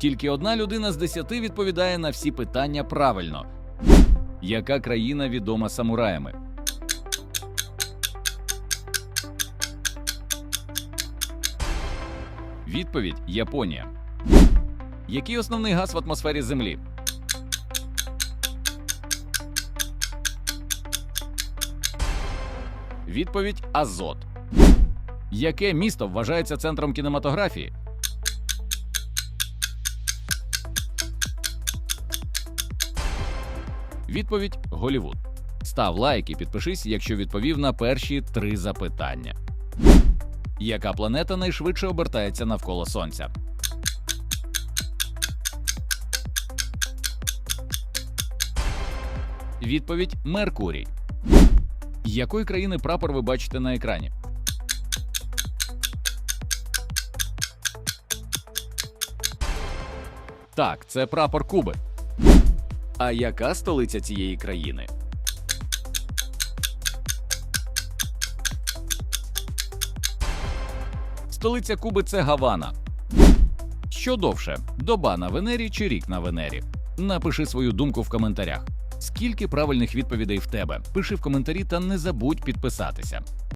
Тільки одна людина з десяти відповідає на всі питання правильно. Яка країна відома самураями? Відповідь Японія. Який основний газ в атмосфері Землі? Відповідь Азот. Яке місто вважається центром кінематографії? Відповідь Голівуд. Став лайк і підпишись, якщо відповів на перші три запитання. Яка планета найшвидше обертається навколо Сонця? Відповідь Меркурій. Якої країни прапор ви бачите на екрані? Так, це прапор Куби. А яка столиця цієї країни? Столиця Куби це Гавана. Що довше, доба на Венері чи рік на Венері? Напиши свою думку в коментарях. Скільки правильних відповідей в тебе? Пиши в коментарі та не забудь підписатися.